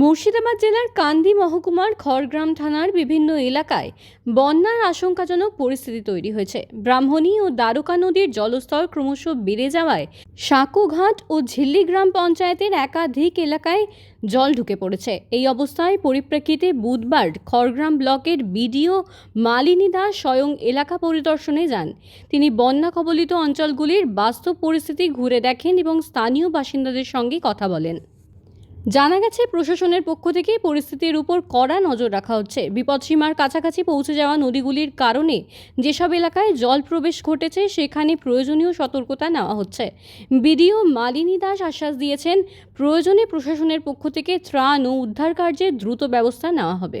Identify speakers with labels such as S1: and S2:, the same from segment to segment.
S1: মুর্শিদাবাদ জেলার কান্দি মহকুমার খড়গ্রাম থানার বিভিন্ন এলাকায় বন্যার আশঙ্কাজনক পরিস্থিতি তৈরি হয়েছে। ব্রাহ্মণী ও দ্বারকা নদীর জলস্তর ক্রমশ বেড়ে যাওয়ায় সাঁকুঘাট ও ঝিল্লি গ্রাম পঞ্চায়েতের একাধিক এলাকায় জল ঢুকে পড়েছে। এই অবস্থায় পরিপ্রেক্ষিতে বুধবার খড়গ্রাম ব্লকের বিডিও মালিনী দাস স্বয়ং এলাকা পরিদর্শনে যান। তিনি বন্যা কবলিত অঞ্চলগুলির বাস্তব পরিস্থিতি ঘুরে দেখেন এবং স্থানীয় বাসিন্দাদের সঙ্গে কথা বলেন। জানা গেছে, প্রশাসনের পক্ষ থেকে পরিস্থিতির উপর কড়া নজর রাখা হচ্ছে। বিপদসীমার কাছাকাছি পৌঁছে যাওয়া নদীগুলির কারণে যেসব এলাকায় জল প্রবেশ ঘটেছে, সেখানে প্রয়োজনীয় সতর্কতা নেওয়া হচ্ছে। বিডিও মালিনী দাস আশ্বাস দিয়েছেন, প্রয়োজনে প্রশাসনের পক্ষ থেকে ত্রাণ ও উদ্ধার কার্যে দ্রুত ব্যবস্থা নেওয়া হবে।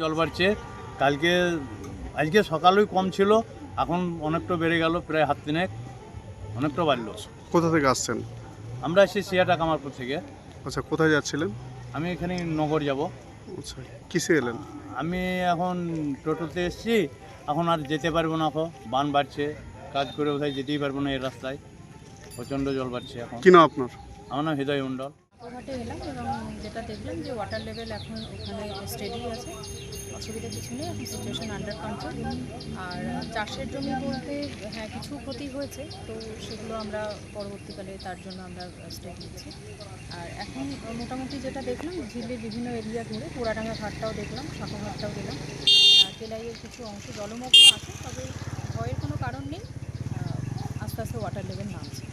S2: জল বাড়ছে কালকে আজকে সকালেই কম ছিল এখন অনেকটা বেড়ে গেল প্রায় হাত তিনেক অনেকটা বাড়লো।
S3: কোথা থেকে আসছেন?
S2: আমরা এসেছি সিয়াটা কামারপুর থেকে।
S3: আচ্ছা কোথায় যাচ্ছিলেন?
S2: আমি এখানে নগর যাব।
S3: আচ্ছা কিসে এলেন?
S2: আমি এখন টোটোতে এসেছি এখন আর যেতে পারব না এখন বান বাড়ছে কাজ করে কোথায় যেতেই পারব না এই রাস্তায়। প্রচণ্ড জল বাড়ছে এখন।
S3: কি নাম আপনার?
S2: আমার নাম হৃদয় মণ্ডল।
S4: ঘাটে এলাম এবং যেটা দেখলাম যে ওয়াটার লেভেল এখন ওখানে স্টেডি আছে, অসুবিধা কিছু নেই, এখন সিচুয়েশন আন্ডার কন্ট্রোল আর চাষের জমি বলতে হ্যাঁ কিছু ক্ষতি হয়েছে, তো সেগুলো আমরা পরবর্তীকালে তার জন্য আমরা স্টেপ নিচ্ছি আর এখন মোটামুটি যেটা দেখলাম ঝিলের বিভিন্ন এরিয়া ঘুরে পোড়াডাঙ্গা ঘাটটাও দেখলাম সাঁকোঘাটটাও গেলাম আর কেলাইয়ের কিছু অংশ জলমগ্ন আছে, তবে ভয়ের কোনো কারণ নেই। আস্তে আস্তে ওয়াটার লেভেল নামছে।